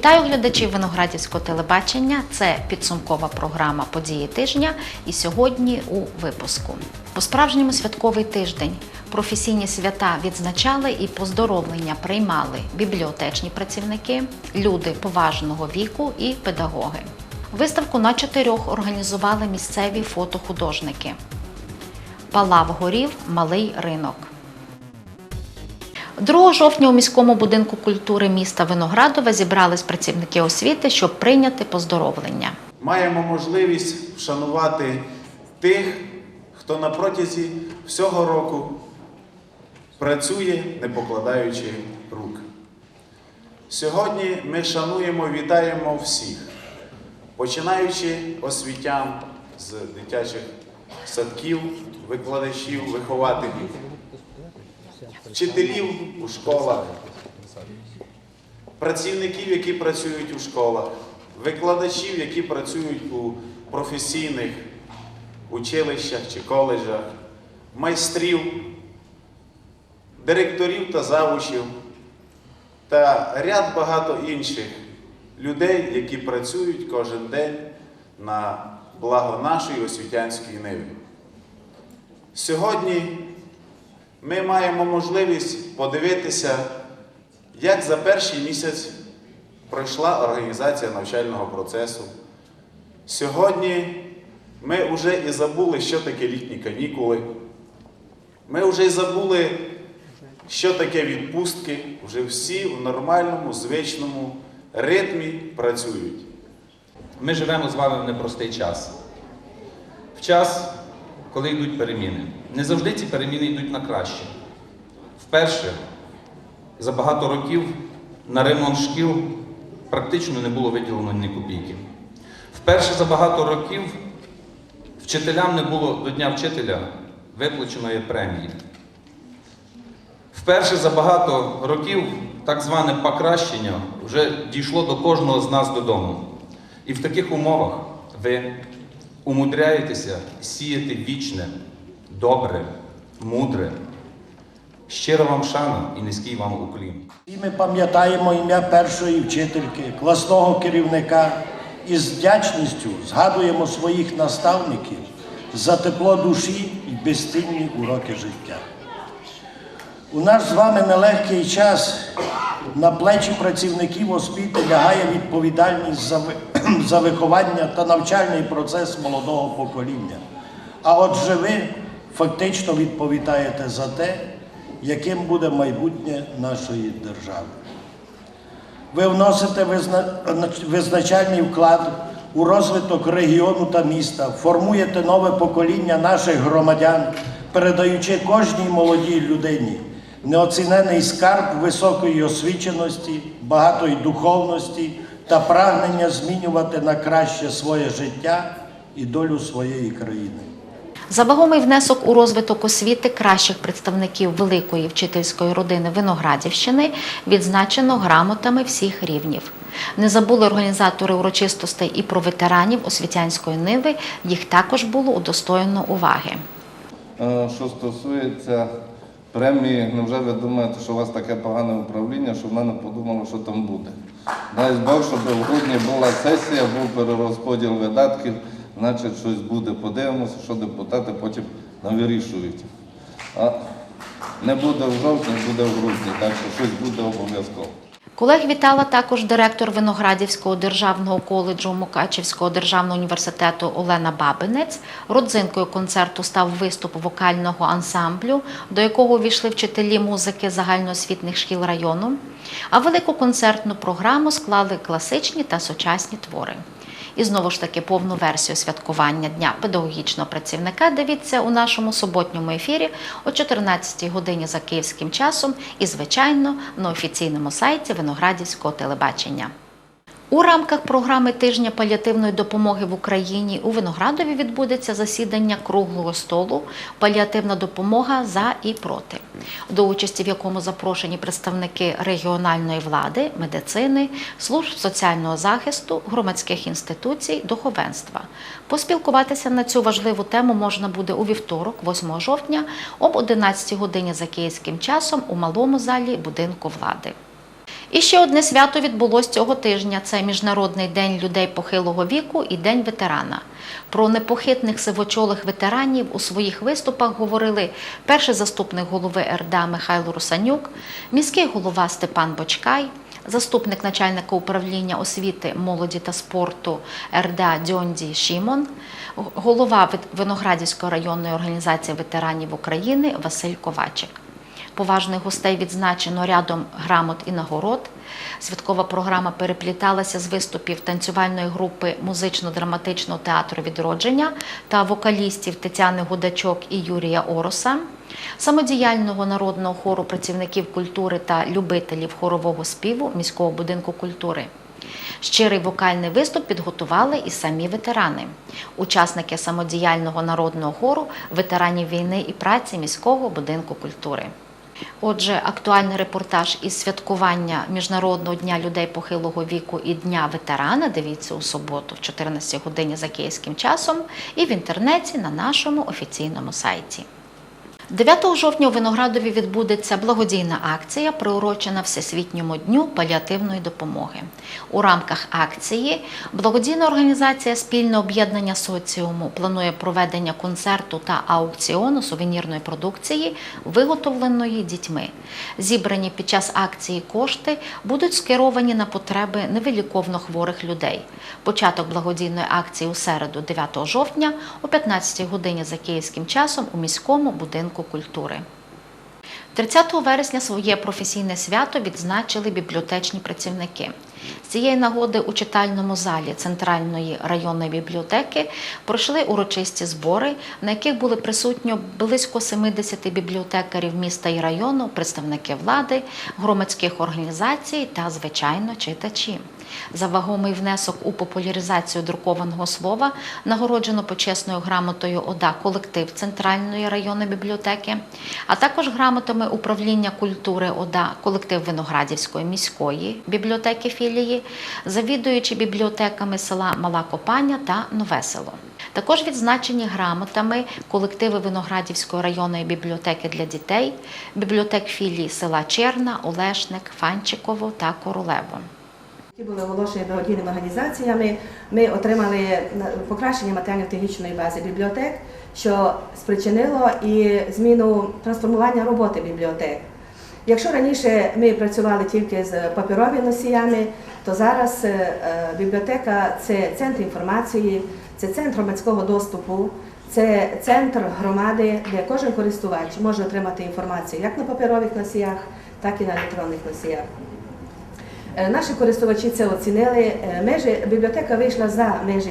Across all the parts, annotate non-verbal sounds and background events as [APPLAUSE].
Вітаю глядачів Виноградівського телебачення. Це підсумкова програма Події тижня. І сьогодні у випуску. По-справжньому святковий тиждень. Професійні свята відзначали і поздоровлення приймали бібліотечні працівники, люди поважного віку і педагоги. Виставку на чотирьох організували місцеві фотохудожники. Палав горів малий ринок. 2 жовтня у міському будинку культури міста Виноградова зібрались працівники освіти, щоб прийняти поздоровлення. маємо можливість вшанувати тих, хто на протязі всього року працює, не покладаючи рук. Сьогодні ми шануємо, вітаємо всіх, починаючи освітян з дитячих садків, викладачів, вихователів, вчителів у школах, працівників, які працюють у школах, викладачів, які працюють у професійних училищах чи коледжах, майстрів, директорів та завучів та ряд багато інших людей, які працюють кожен день на благо нашої освітянської ниви. Сьогодні ми маємо можливість подивитися, як за перший місяць пройшла організація навчального процесу. Сьогодні ми вже і забули, що таке літні канікули. Ми вже і забули, що таке відпустки. Вже всі в нормальному, звичному ритмі працюють. Ми живемо з вами в непростий час. В час, коли йдуть переміни. Не завжди ці переміни йдуть на краще. Вперше за багато років на ремонт шкіл практично не було виділено ні копійки. Вперше за багато років вчителям не було до Дня вчителя виплаченої премії. Вперше за багато років так зване покращення вже дійшло до кожного з нас додому. І в таких умовах ви умудряєтеся сіяти вічне, добре, мудре. Щира вам шана і низький вам уклін. І ми пам'ятаємо ім'я першої вчительки, класного керівника і з вдячністю згадуємо своїх наставників за тепло душі і безцінні уроки життя. У наш з вами нелегкий час на плечі працівників освіти лягає відповідальність за, ви- [CLEARS THROAT] за виховання та навчальний процес молодого покоління. А отже, ви фактично відповідаєте за те, яким буде майбутнє нашої держави. Ви вносите визначальний вклад у розвиток регіону та міста, формуєте нове покоління наших громадян, передаючи кожній молодій людині неоцінений скарб високої освіченості, багатої духовності та прагнення змінювати на краще своє життя і долю своєї країни. За вагомий внесок у розвиток освіти кращих представників великої вчительської родини Виноградівщини відзначено грамотами всіх рівнів. Не забули організатори урочистостей і про ветеранів освітянської ниви. Їх також було удостоєно уваги. Е, Що стосується премії, невже ви думаєте, що у вас таке погане управління, що в мене подумало, що там буде? Дай Бог, щоб в грудні була сесія, був перерозподіл видатків, значить щось буде. Подивимося, що депутати потім навирішують. А не буде в жовтні, буде в грудні, так що щось буде обов'язково. Колег вітала також директор Виноградівського державного коледжу Мукачівського державного університету Олена Бабинець. Родзинкою концерту став виступ вокального ансамблю, до якого увійшли вчителі музики загальноосвітних шкіл району. А велику концертну програму склали класичні та сучасні твори. І знову ж таки повну версію святкування Дня педагогічного працівника дивіться у нашому суботньому ефірі о 14 годині за київським часом і, звичайно, на офіційному сайті Виноградівського телебачення. У рамках програми тижня паліативної допомоги в Україні у Виноградові відбудеться засідання круглого столу Паліативна допомога за і проти, до участі в якому запрошені представники регіональної влади, медицини, служб соціального захисту, громадських інституцій, духовенства. Поспілкуватися на цю важливу тему можна буде у вівторок, 8 жовтня, об 11 годині за київським часом у малому залі будинку влади. І ще одне свято відбулось цього тижня. Це Міжнародний день людей похилого віку і День ветерана. Про непохитних сивочолих ветеранів у своїх виступах говорили перший заступник голови РДА Михайло Русанюк, міський голова Степан Бочкай, заступник начальника управління освіти, молоді та спорту РДА Дьонді Шімон, голова Виноградівської районної організації ветеранів України Василь Ковачик. Поважних гостей відзначено рядом грамот і нагород. Святкова програма перепліталася з виступів танцювальної групи музично-драматичного театру відродження та вокалістів Тетяни Гудачок і Юрія Ороса, самодіяльного народного хору працівників культури та любителів хорового співу міського будинку культури. Щирий вокальний виступ підготували і самі ветерани, учасники самодіяльного народного хору, ветеранів війни і праці міського будинку культури. Отже, актуальний репортаж із святкування Міжнародного дня людей похилого віку і Дня ветерана. Дивіться у суботу в 14 годині за київським часом і в інтернеті на нашому офіційному сайті. 9 жовтня у Виноградові відбудеться благодійна акція, приурочена Всесвітньому дню паліативної допомоги. У рамках акції благодійна організація Спільне об'єднання соціуму планує проведення концерту та аукціону сувенірної продукції, виготовленої дітьми. Зібрані під час акції кошти будуть скеровані на потреби невиліковно хворих людей. Початок благодійної акції у середу, 9 жовтня, о 15 годині за київським часом у міському будинку культури. 30 вересня своє професійне свято відзначили бібліотечні працівники. З цієї нагоди у читальному залі Центральної районної бібліотеки пройшли урочисті збори, на яких були присутні близько 70 бібліотекарів міста і району, представники влади, громадських організацій та, звичайно, читачі. За вагомий внесок у популяризацію друкованого слова нагороджено почесною грамотою ОДА колектив Центральної районної бібліотеки, а також грамотами управління культури ОДА колектив Виноградівської міської бібліотеки філії, завідуючи бібліотеками села Мала Копаня та Нове село. Також відзначені грамотами колективи Виноградівської районної бібліотеки для дітей, бібліотек філії села Черна, Олешник, Фанчиково та Королево. Які були оголошені благодійними організаціями, ми отримали покращення матеріально-технічної бази бібліотек, що спричинило і зміну трансформування роботи бібліотек. Якщо раніше ми працювали тільки з паперовими носіями, то зараз е, е, бібліотека це центр інформації, це центр громадського доступу, це центр громади, де кожен користувач може отримати інформацію як на паперових носіях, так і на електронних носіях. Е, Наші користувачі це оцінили. Е, Межі бібліотека вийшла за межі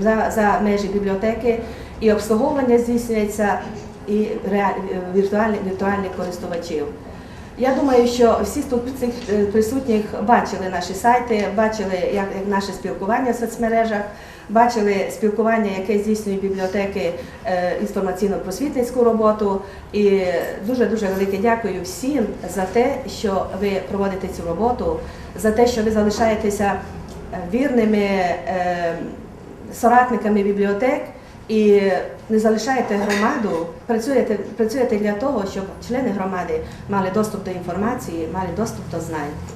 за, за межі бібліотеки, і обслуговування здійснюється і е, віртуальних віртуальних користувачів. Я думаю, що всі тут присутніх бачили наші сайти, бачили як, як наше спілкування в соцмережах, бачили спілкування, яке здійснює бібліотеки е, інформаційно-просвітницьку роботу. І дуже дуже велике дякую всім за те, що ви проводите цю роботу, за те, що ви залишаєтеся е, вірними е, соратниками бібліотек і не залишаєте громаду, працюєте, працюєте для того, щоб члени громади мали доступ до інформації, мали доступ до знань.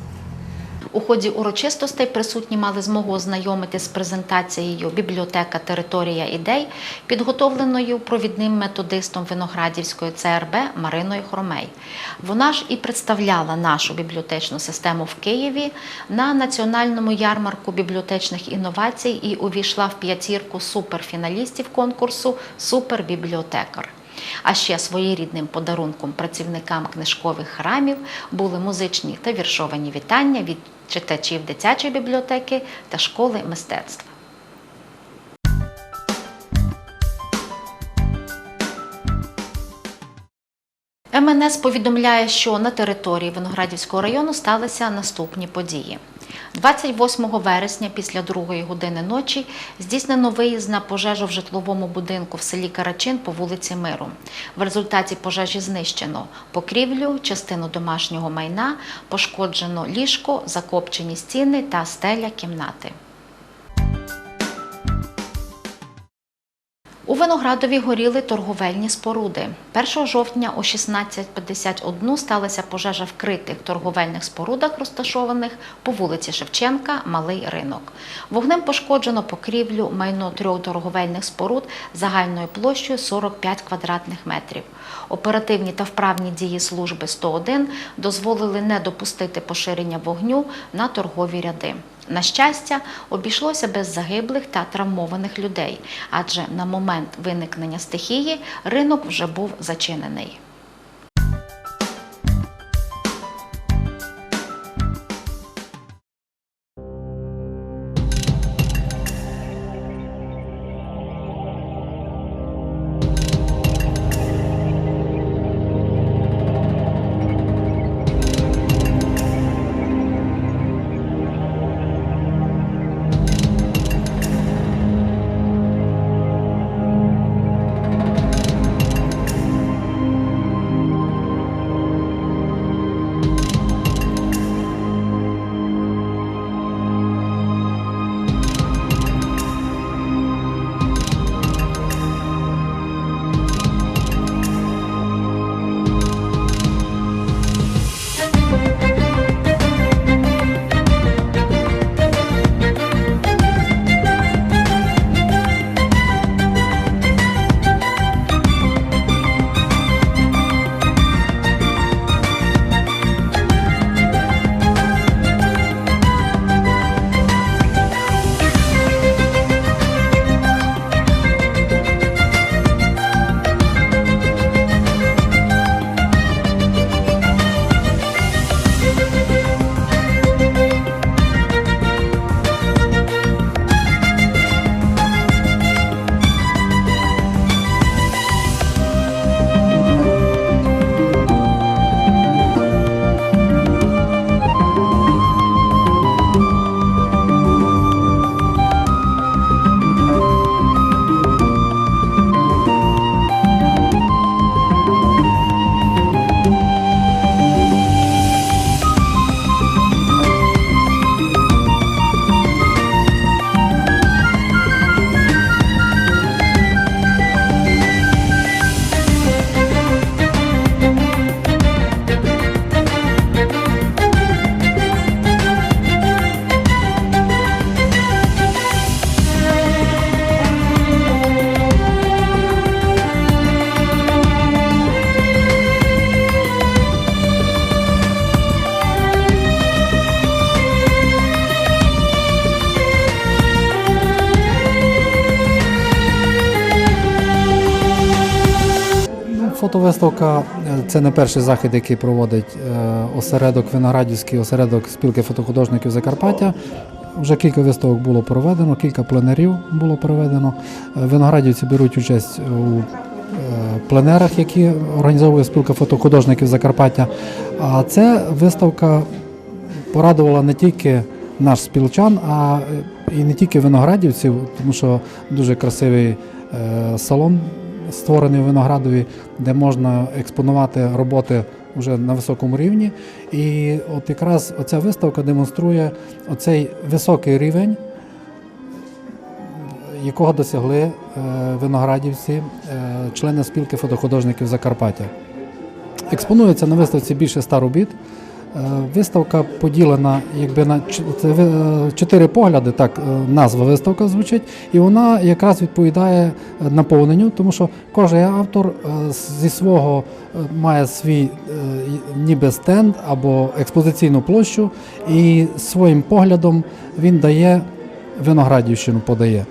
У ході урочистостей присутні мали змогу ознайомитись з презентацією Бібліотека Територія ідей, підготовленою провідним методистом Виноградівської ЦРБ Мариною Хромей. Вона ж і представляла нашу бібліотечну систему в Києві на національному ярмарку бібліотечних інновацій і увійшла в п'ятірку суперфіналістів конкурсу Супербібліотекар. А ще своєрідним подарунком працівникам книжкових храмів були музичні та віршовані вітання від читачів дитячої бібліотеки та школи мистецтва. МНС повідомляє, що на території Виноградівського району сталися наступні події. 28 вересня після другої години ночі здійснено виїзд на пожежу в житловому будинку в селі Карачин по вулиці Миру. В результаті пожежі знищено покрівлю, частину домашнього майна, пошкоджено ліжко, закопчені стіни та стеля кімнати. Виноградові горіли торговельні споруди. 1 жовтня о 16.51 сталася пожежа в критих торговельних спорудах, розташованих по вулиці Шевченка, Малий ринок. Вогнем пошкоджено покрівлю майно трьох торговельних споруд загальною площею 45 квадратних метрів. Оперативні та вправні дії служби 101 дозволили не допустити поширення вогню на торгові ряди. На щастя, обійшлося без загиблих та травмованих людей, адже на момент виникнення стихії ринок вже був зачинений. Фотовиставка е, це не перший захід, який проводить е, осередок Виноградівський осередок спілки фотохудожників Закарпаття. Вже кілька виставок було проведено, кілька пленерів було проведено. Е, Виноградівці беруть участь у пленерах, які організовує спілка фотохудожників Закарпаття. А ця виставка порадувала не тільки наш спілчан, а і не тільки виноградівців, тому що дуже красивий салон створений Виноградові, де можна експонувати роботи вже на високому рівні. І от якраз оця виставка демонструє оцей високий рівень, якого досягли е, виноградівці, е, члени спілки фотохудожників Закарпаття. Експонується на виставці більше ста робіт. Е, Виставка поділена якби на е, чотири погляди, так е, назва виставка звучить, і вона якраз відповідає наповненню, тому що кожен автор зі свого має свій ніби стенд або експозиційну площу, і своїм поглядом він дає виноградівщину подає.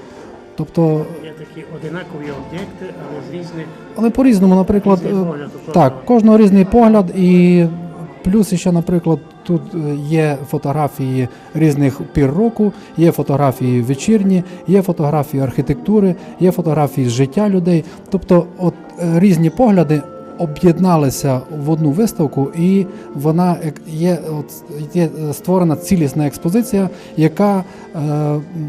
Тобто Є такі одинакові об'єкти, але з різних але по-різному, наприклад, погляд так, кожного різний погляд, і плюс ще, наприклад, тут е, є фотографії різних пір року, є фотографії вечірні, є фотографії архітектури, є фотографії з життя людей. Тобто, от е, різні погляди об'єдналися в одну виставку, і вона є, от, є е, створена цілісна експозиція, яка е,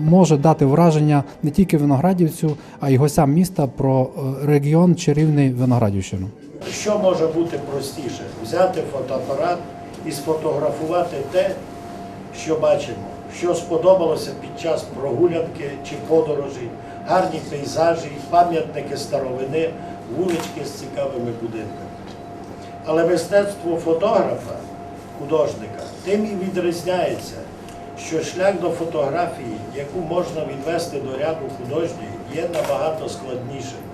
може дати враження не тільки виноградівцю, а й гостям міста про е, регіон чарівний Виноградівщину. Що може бути простіше? Взяти фотоапарат і сфотографувати те, що бачимо, що сподобалося під час прогулянки чи подорожі, гарні пейзажі, пам'ятники старовини, вулички з цікавими будинками. Але мистецтво фотографа, художника, тим і відрізняється, що шлях до фотографії, яку можна відвести до ряду художньої, є набагато складнішим.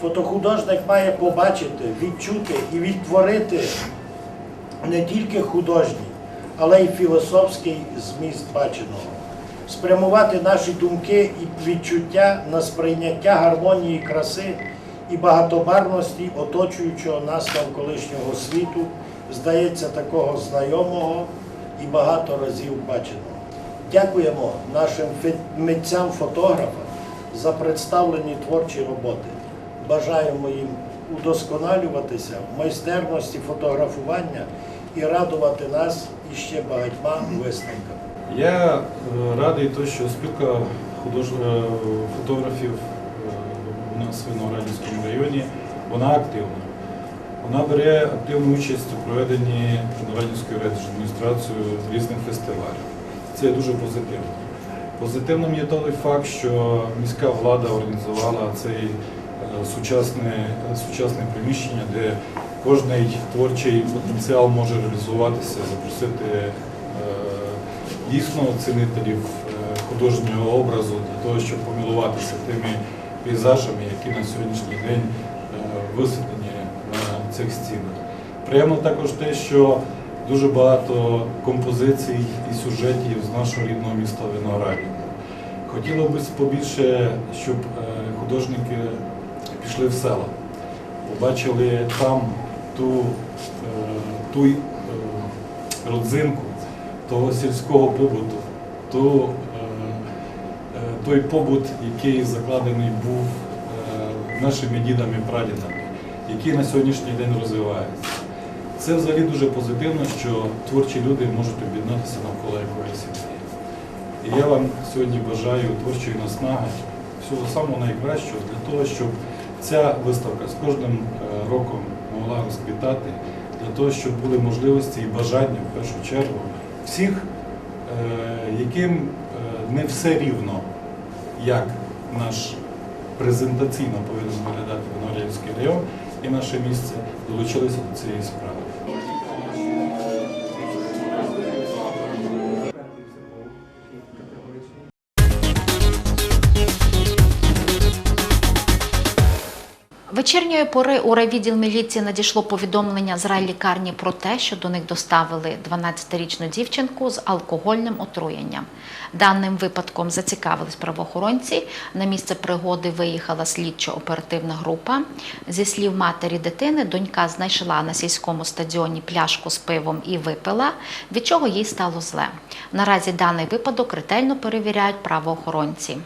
Фотохудожник має побачити, відчути і відтворити не тільки художній, але й філософський зміст баченого, спрямувати наші думки і відчуття на сприйняття гармонії краси і багатобарності оточуючого нас навколишнього світу, здається, такого знайомого і багато разів баченого. Дякуємо нашим митцям-фотографам за представлені творчі роботи. Бажаємо їм удосконалюватися в майстерності фотографування і радувати нас іще багатьма виставками. Я е, радий, то, що спілка худож... е, фотографів е, у нас в Виноградівському районі вона активна. Вона бере активну участь у проведенні Виноградівською райдержадміністрацією різних фестивалів. Це дуже позитивно. Позитивним є той факт, що міська влада організувала цей сучасне, е, сучасне приміщення, де кожний творчий потенціал може реалізуватися, запросити е, дійсно цінителів е, художнього образу для того, щоб помилуватися тими пейзажами, які на сьогоднішній день висвітлені на цих стінах. Приємно також те, що дуже багато композицій і сюжетів з нашого рідного міста Виноградів. Хотілося б побільше, щоб художники пішли в села, побачили там ту, е, ту е, родзинку того сільського побуту, ту, е, той побут, який закладений був нашими дідами прадідами, який на сьогоднішній день розвивається. Це взагалі дуже позитивно, що творчі люди можуть об'єднатися навколо якоїсь ідеї. І я вам сьогодні бажаю творчої наснаги, всього самого найкращого для того, щоб ця виставка з кожним е, роком могла розквітати, для того, щоб були можливості і бажання в першу чергу всіх, е, яким е, не все рівно, як наш презентаційно повинен виглядати Виноградівський район і наше місце, долучилися до цієї справи. Вечірньої пори у райвідділ міліції надійшло повідомлення з райлікарні про те, що до них доставили 12-річну дівчинку з алкогольним отруєнням. Даним випадком зацікавились правоохоронці. На місце пригоди виїхала слідчо-оперативна група. Зі слів матері дитини, донька знайшла на сільському стадіоні пляшку з пивом і випила, від чого їй стало зле. Наразі даний випадок ретельно перевіряють правоохоронці.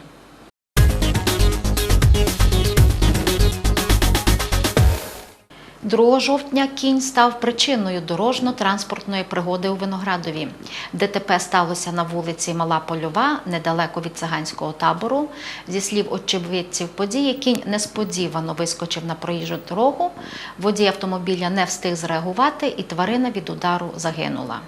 2 жовтня кінь став причиною дорожньо-транспортної пригоди у Виноградові. ДТП сталося на вулиці Мала Польова, недалеко від циганського табору. Зі слів очевидців події, кінь несподівано вискочив на проїжджу дорогу. Водій автомобіля не встиг зреагувати, і тварина від удару загинула.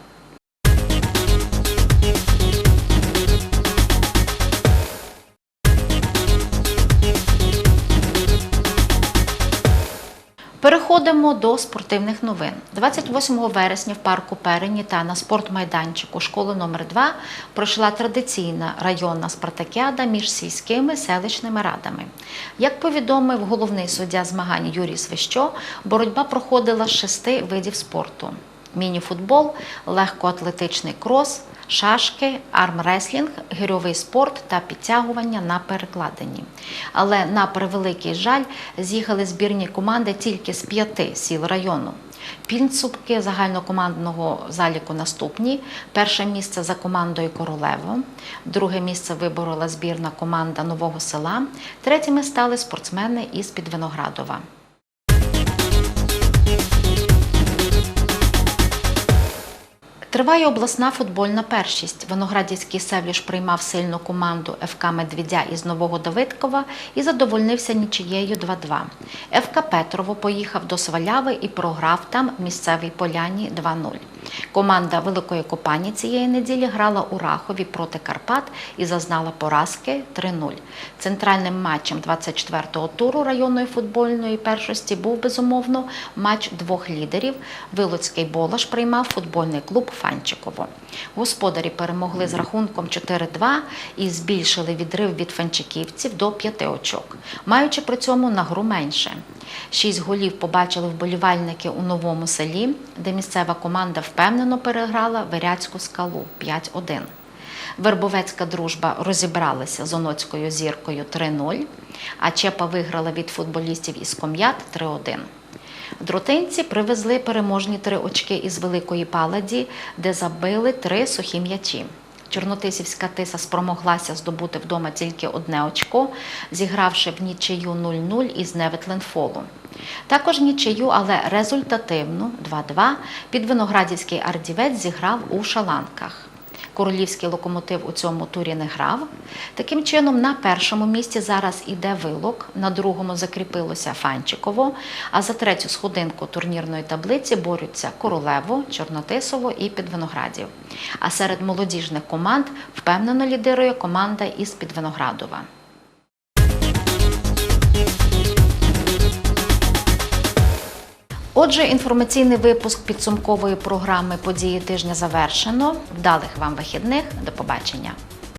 Переходимо до спортивних новин. 28 вересня в парку Перені та на спортмайданчику школи номер 2 пройшла традиційна районна спартакіада між сільськими селищними радами. Як повідомив головний суддя змагань Юрій Свищо, боротьба проходила з шести видів спорту: міні-футбол, легкоатлетичний крос, шашки, армреслінг, гирьовий спорт та підтягування на перекладині. Але на превеликий жаль з'їхали збірні команди тільки з п'яти сіл району. Підсумки загальнокомандного заліку наступні. Перше місце за командою Королево, друге місце виборола збірна команда Нового села, третіми стали спортсмени із Підвиноградова. Триває обласна футбольна першість. Виноградівський Севліш приймав сильну команду ФК Медведя із Нового Давидкова і задовольнився нічиєю 2-2. ФК Петрово поїхав до Сваляви і програв там місцевій поляні 2-0. Команда Великої Копані цієї неділі грала у Рахові проти Карпат і зазнала поразки 3-0. Центральним матчем 24-го туру районної футбольної першості був безумовно матч двох лідерів. Вилоцький Болаш приймав футбольний клуб Фанчиково. Господарі перемогли з рахунком 4-2 і збільшили відрив від фанчиківців до 5 очок, маючи при цьому на гру менше. Шість голів побачили вболівальники у новому селі, де місцева команда впевнено переграла Виряцьку скалу 5-1. Вербовецька дружба розібралася з Оноцькою зіркою 3-0, а Чепа виграла від футболістів із Ком'ят 3-1. Дротинці привезли переможні три очки із Великої Паладі, де забили три сухі м'ячі. Чорнотисівська тиса спромоглася здобути вдома тільки одне очко, зігравши в нічию 0-0 із Неветленфолу. Також нічию, але результативну 2-2 під виноградівський ардівець зіграв у шаланках. Королівський локомотив у цьому турі не грав. Таким чином, на першому місці зараз іде вилок, на другому закріпилося Фанчиково, а за третю сходинку турнірної таблиці борються Королево, Чорнотисово і Підвиноградів. А серед молодіжних команд впевнено лідирує команда із Підвиноградова. Отже, інформаційний випуск підсумкової програми Події тижня завершено. Вдалих вам вихідних. До побачення.